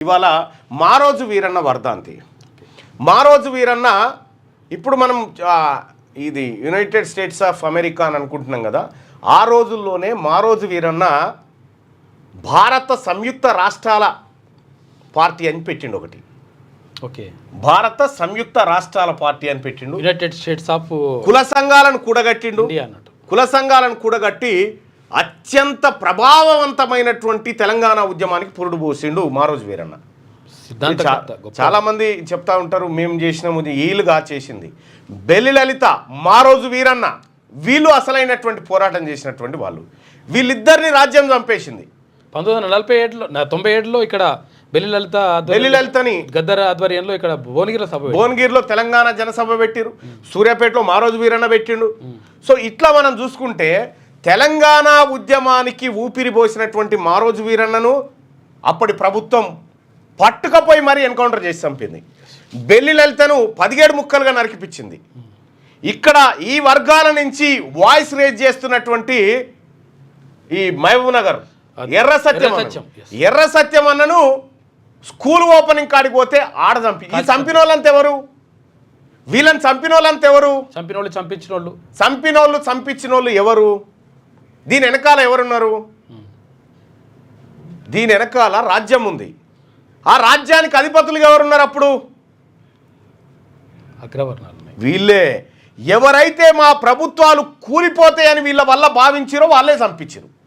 ఇవాళ మారోజు వీరన్న వర్ధంతి మారోజు వీరన్న ఇప్పుడు మనం ఇది యునైటెడ్ స్టేట్స్ ఆఫ్ అమెరికా అని అనుకుంటున్నాం కదా ఆ రోజుల్లోనే మారోజు వీరన్న భారత సంయుక్త రాష్ట్రాల పార్టీ అని పెట్టిండు ఒకటి. ఓకే. భారత సంయుక్త రాష్ట్రాల పార్టీ అని పెట్టిండు. యునైటెడ్ స్టేట్స్ ఆఫ్ కుల సంఘాలను కూడగట్టిండు. అన్నట్టు. కుల సంఘాలను కూడగట్టి అత్యంత ప్రభావవంతమైనటువంటి తెలంగాణ ఉద్యమానికి పురుడు పోసిండు మారోజు వీరన్న. చాలా మంది చెప్తా ఉంటారు మేము చేసినాము వీలుగా చేసింది బెల్లి లలిత మారోజు వీరన్న వీళ్ళు అసలైనటువంటి పోరాటం చేసినటువంటి వాళ్ళు. వీళ్ళిద్దరిని రాజ్యం చంపేసింది. పంతొమ్మిది వందల నలభై ఏడులో తొంభై ఏడులో ఇక్కడ బెల్లి లలిత బెల్లి లలితని గద్దర్ ఆధ్వర్యంలో ఇక్కడ భువనగిరి సభ. భువనగిరిలో తెలంగాణ జనసభ పెట్టిరు. సూర్యాపేటలో మారోజు వీరన్న పెట్టిండు. సో ఇట్లా మనం చూసుకుంటే తెలంగాణ ఉద్యమానికి ఊపిరి పోసినటువంటి మారోజు వీరన్నను అప్పటి ప్రభుత్వం పట్టుకపోయి మరీ ఎన్కౌంటర్ చేసి చంపింది. బెల్లి లలితను పదిహేడు ముక్కలుగా నరికిపించింది. ఇక్కడ ఈ వర్గాల నుంచి వాయిస్ రేజ్ చేస్తున్నటువంటి ఈ మహబూబ్ నగర్ ఎర్ర సత్యం ఎర్ర సత్యం అన్నను స్కూల్ ఓపెనింగ్ కాడికి పోతే ఆడ చంపి ఈ చంపిన వాళ్ళంతా ఎవరు? వీళ్ళని చంపిన వాళ్ళంతా ఎవరు? చంపిన వాళ్ళు చంపించిన వాళ్ళు చంపిన వాళ్ళు చంపించిన వాళ్ళు ఎవరు? దీని వెనకాల ఎవరున్నారు? దీని వెనకాల రాజ్యం ఉంది. ఆ రాజ్యానికి అధిపతులుగా ఎవరున్నారు అప్పుడు? అగ్రవర్ణాలు. వీళ్ళే. ఎవరైతే మా ప్రభుత్వాలు కూలిపోతాయని వీళ్ళ వల్ల భావించారో వాళ్ళే చంపించారు.